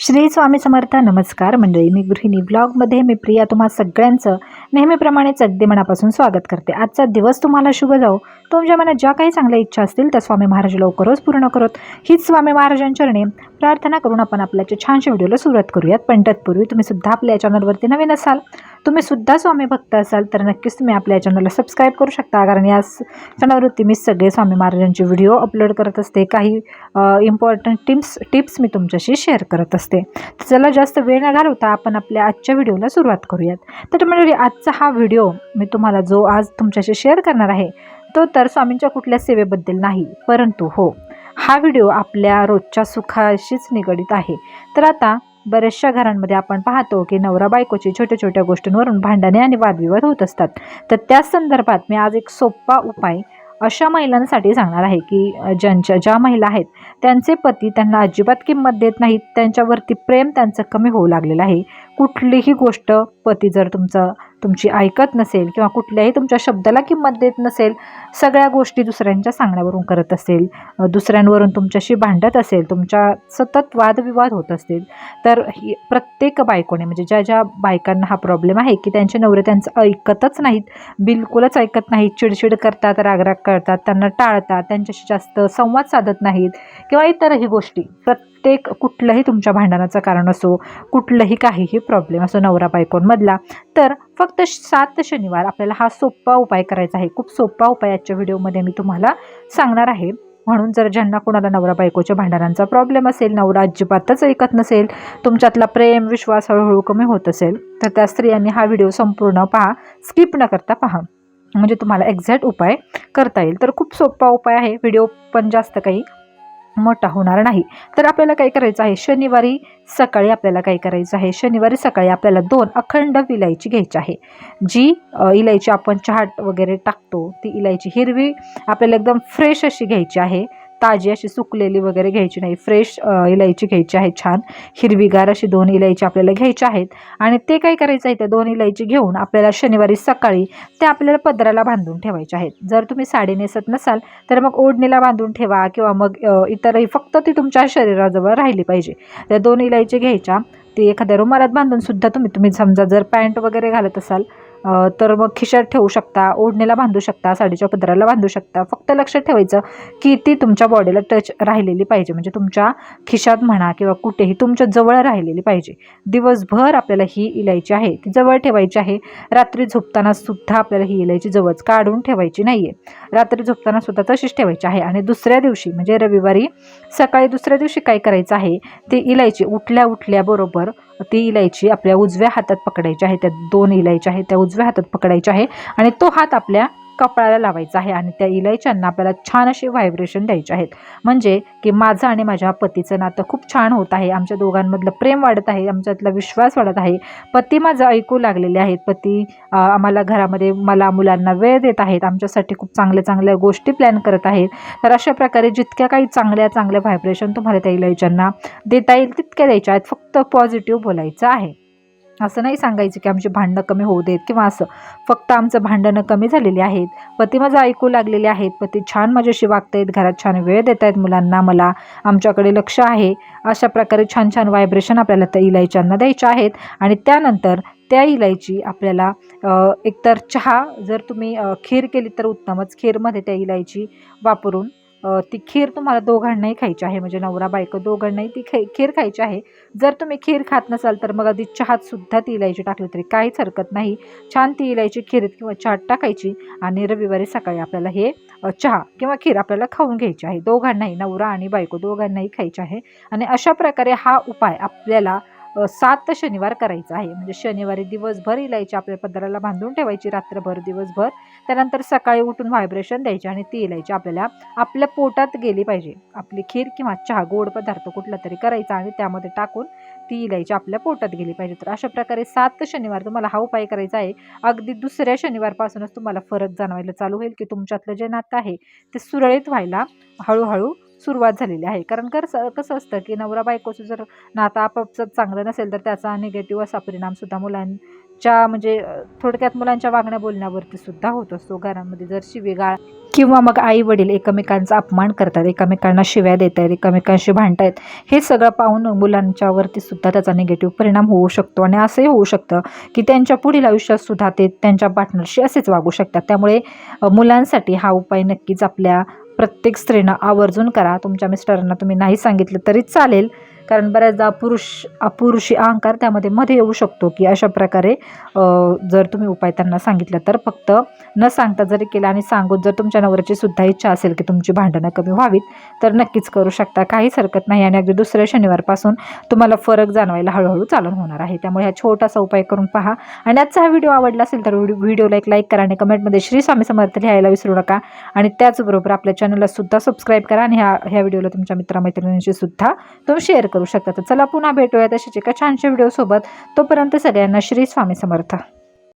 श्री स्वामी समर्थ नमस्कार. मंडळी मी गृहिणी ब्लॉगमध्ये मी प्रिया. तुम्हा सगळ्यांचं नेहमीप्रमाणेच अगदी मनापासून स्वागत करते. आजचा दिवस तुम्हाला शुभ जाऊ तुमच्या मनात ज्या काही चांगल्या इच्छा असतील त्या स्वामी महाराज लवकरच पूर्ण करत हीच स्वामी महाराजांचरणे प्रार्थना करून आपण आपल्याच्या छानशा व्हिडिओला सुरुवात करूयात. पण तत्पूर्वी तुम्ही सुद्धा आपल्या चॅनलवरती नवीन असाल तुम्ही सुद्धा स्वामी भक्त असाल तर नक्कीच तुम्ही आपल्या चॅनलला सबस्क्राईब करू शकता. कारण या चॅनलवरती मी सगळे स्वामी महाराजांचे व्हिडिओ अपलोड करत असते. काही इम्पॉर्टंट टिप्स टिप्स मी तुमच्याशी शेअर करत असते. तर चला जास्त वेळ न घालवता आपण आपल्या आजच्या व्हिडिओला सुरुवात करूयात. तर म्हणजे आजचा हा व्हिडिओ मी तुम्हाला जो आज तुमच्याशी शेअर करणार आहे तो तर स्वामींच्या कुठल्या सेवेबद्दल नाही परंतु हो हा व्हिडिओ आपल्या रोजच्या सुखाशीच निगडीत आहे. तर आता बऱ्याचशा घरांमध्ये आपण पाहतो की नवरा बायकोची छोट्या छोट्या गोष्टींवरून भांडणे आणि वादविवाद होत असतात. तर त्याच संदर्भात मी आज एक सोपा उपाय अशा महिलांसाठी सांगणार आहे की ज्यांच्या ज्या महिला आहेत त्यांचे पती त्यांना अजिबात किंमत देत नाहीत त्यांच्यावरती प्रेम त्यांचं कमी होऊ लागलेलं आहे. कुठलीही गोष्ट पती जर तुमचं तुमची ऐकत नसेल किंवा कुठल्याही तुमच्या शब्दाला किंमत देत नसेल सगळ्या गोष्टी दुसऱ्यांच्या सांगण्यावरून करत असेल दुसऱ्यांवरून तुमच्याशी भांडत असेल तुमच्या सतत वादविवाद होत असतील तर ही प्रत्येक बायकोने म्हणजे ज्या ज्या बायकांना हा प्रॉब्लेम आहे की त्यांचे नवरे त्यांचं ऐकतच नाहीत बिलकुलच ऐकत नाहीत चिडचिड करतात रागराग करतात त्यांना टाळतात त्यांच्याशी जास्त संवाद साधत नाहीत किंवा इतरही गोष्टी. प्रत्येक कुठलंही तुमच्या भांडणाचं कारण असो कुठलंही काहीही प्रॉब्लेम असो नवरा बायकोंमधला तर फक्त सात शनिवार आपल्याला हा सोपा उपाय करायचा आहे. खूप सोपा उपाय आजच्या व्हिडिओमध्ये मी तुम्हाला सांगणार आहे. म्हणून जर ज्यांना कोणाला नवरा बायकोच्या भांडणांचा प्रॉब्लेम असेल नवरा अजिबातच ऐकत नसेल तुमच्यातला प्रेम विश्वास हळूहळू कमी होत असेल तर त्या स्त्रियांनी हा व्हिडिओ संपूर्ण पहा. स्किप न करता पहा. म्हणजे तुम्हाला एक्झॅक्ट उपाय करता येईल. तर खूप सोपा उपाय आहे. व्हिडिओ पण जास्त काही मोठा होणार नाही. तर आपल्याला काय करायचं आहे? शनिवारी सकाळी आपल्याला काय करायचं आहे? शनिवारी सकाळी आपल्याला दोन अखंड इलायची घ्यायची आहे. जी इलायची आपण चहाट वगैरे टाकतो ती इलायची हिरवी आपल्याला एकदम फ्रेश अशी घ्यायची आहे. ताजी अशी सुकलेली वगैरे घ्यायची नाही. फ्रेश इलायची घ्यायची आहे छान. हिरवीगार अशी दोन इलायची आपल्याला घ्यायच्या आहेत. आणि ते काय करायचं आहे त्या दोन इलायची घेऊन आपल्याला शनिवारी सकाळी ते आपल्याला पदराला बांधून ठेवायचे आहेत. जर तुम्ही साडी नेसत नसाल तर मग ओढणीला बांधून ठेवा किंवा मग इतरही फक्त ती तुमच्या शरीराजवळ राहिली पाहिजे. त्या दोन इलायची घ्यायच्या. ती एखाद्या रुमालात बांधून सुद्धा तुम्ही तुम्ही समजा जर पॅन्ट वगैरे घालत असाल तर मग खिशात ठेवू शकता ओढणीला बांधू शकता साडीच्या पदराला बांधू शकता. फक्त लक्षात ठेवायचं की ती तुमच्या बॉडीला टच राहिलेली पाहिजे. म्हणजे तुमच्या खिशात म्हणा किंवा कुठेही तुमच्या जवळ राहिलेली पाहिजे. दिवसभर आपल्याला ही इलायची आहे. ती जवळ ठेवायची आहे. रात्री झोपताना सुद्धा आपल्याला ही इलायची जवळच काढून ठेवायची नाही आहे रात्री झोपताना सुद्धा तशीच ठेवायची आहे. आणि दुसऱ्या दिवशी म्हणजे रविवारी सकाळी दुसऱ्या दिवशी काय करायचं आहे? ती इलायची उठल्या उठल्याबरोबर ती इलायची आपल्या उजव्या हातात पकडायची आहे त्या दोन इलायच्या आहेत त्या उजव्या हातात पकडायच्या आहे आणि तो हात आपल्या कपाळाला लावायचा आहे आणि त्या इलायच्यांना आपल्याला छान असे व्हायब्रेशन द्यायचे आहेत. म्हणजे की माझं आणि माझ्या पतीचं नातं खूप छान होत आहे. आमच्या दोघांमधलं प्रेम वाढत आहे. आमच्यातला विश्वास वाढत आहे. पती माझं ऐकू लागलेले आहेत. पती आम्हाला घरामध्ये मला मुलांना वेळ देत आहेत. आमच्यासाठी खूप चांगल्या चांगल्या गोष्टी प्लॅन करत आहेत. तर अशा प्रकारे जितक्या काही चांगल्या चांगल्या व्हायब्रेशन तुम्हाला त्या इलायच्यांना देता येईल तितक्या द्यायच्या आहेत. फक्त पॉझिटिव्ह बोलायचं आहे. असं नाही सांगायचं की आमची भांडणं कमी होऊ देत किंवा असं. फक्त आमचं भांडणं कमी झालेली आहेत. पती माझं ऐकू लागलेले आहेत. पती छान माझ्याशी वागतायत. घरात छान वेळ देत आहेत मुलांना मला. आमच्याकडे लक्ष आहे. अशा प्रकारे छान छान व्हायब्रेशन आपल्याला त्या इलायच्यांना द्यायच्या आहेत. आणि त्यानंतर त्या इलायची आपल्याला एकतर चहा जर तुम्ही खीर केली तर उत्तमच खीरमध्ये त्या इलायची वापरून ती खीर तुम्हाला दोघांनाही खायची आहे म्हणजे नवरा बायको दोघांनाही ती खाई खीर खायची आहे. जर तुम्ही खीर खात नसाल तर मग आधी चहात सुद्धा ती इलायची टाकली तरी काहीच हरकत नाही. छान ती इलायची खीरीत किंवा चहात टाकायची आणि रविवारी सकाळी आपल्याला हे चहा किंवा खीर आपल्याला खाऊन घ्यायची आहे. दोघांनाही नवरा आणि बायको दोघांनाही खायची आहे. आणि अशा प्रकारे हा उपाय आपल्याला सात शनिवार करायचा आहे. म्हणजे शनिवारी दिवसभर इलायची आपल्या पदराला बांधून ठेवायची रात्रभर दिवसभर. त्यानंतर सकाळी उठून व्हायब्रेशन द्यायची आणि ती इलायची आपल्याला आपल्या पोटात गेली पाहिजे. आपली खीर किंवा चहा गोड पदार्थ कुठला तरी करायचा आणि त्यामध्ये टाकून ती इलायची आपल्या पोटात गेली पाहिजे. तर अशा प्रकारे सात शनिवार तुम्हाला हा उपाय करायचा आहे. अगदी दुसऱ्या शनिवारपासूनच तुम्हाला फरक जाणवायला चालू होईल की तुमच्यातलं जे नातं आहे ते सुरळीत व्हायला हळूहळू सुरुवात झालेली आहे. कारण कर कसं असतं की नवरा बायकोचं जर नातं आपापचं चांगलं नसेल तर त्याचा निगेटिव्ह असा परिणामसुद्धा मुलांच्या म्हणजे थोडक्यात मुलांच्या वागण्या बोलण्यावरती सुद्धा होत असतो. घरामध्ये जर शिवीगाळ किंवा मग आई वडील एकमेकांचा अपमान करतात एकमेकांना शिव्या देत आहेत एकमेकांशी भांडतायत हे सगळं पाहून मुलांच्यावरती सुद्धा त्याचा निगेटिव्ह परिणाम होऊ शकतो आणि असंही होऊ शकतं की त्यांच्या पुढील आयुष्यात सुद्धा ते त्यांच्या पार्टनरशी असेच वागू शकतात. त्यामुळे मुलांसाठी हा उपाय नक्कीच आपल्या प्रत्येक स्त्रीनं आवर्जून करा. तुमच्या मिस्टरांना तुम्ही नाही सांगितलं तरी चालेल. कारण बऱ्याचदा अपुरुष अपुरुषी अहंकार त्यामध्ये मध्ये येऊ शकतो की अशा प्रकारे जर तुम्ही उपाय त्यांना सांगितलं तर फक्त न सांगता जरी केलं आणि सांगून जर तुमच्या नवऱ्याची सुद्धा इच्छा असेल की तुमची भांडणं कमी व्हावीत तर नक्कीच करू शकता. काहीच हरकत नाही आणि अगदी दुसऱ्या शनिवारपासून तुम्हाला फरक जाणवायला हळूहळू चालून होणार आहे. त्यामुळे हा छोटासा उपाय करून पहा. आणि आजचा हा व्हिडिओ आवडला असेल तर व्हिडिओ व्हिडिओला एक लाईक करा आणि कमेंटमध्ये श्री स्वामी समर्थ लिहायला विसरू नका. आणि त्याचबरोबर आपल्या चॅनलला सुद्धा सबस्क्राईब करा आणि ह्या ह्या व्हिडिओला तुमच्या मित्रमैत्रिणींशी सुद्धा तुम्ही शेअर करू शकता. तर चला पुन्हा भेटूया तशाच एका छानशा व्हिडिओसोबत तोपर्यंत सगळ्यांना श्री स्वामी समर्थ.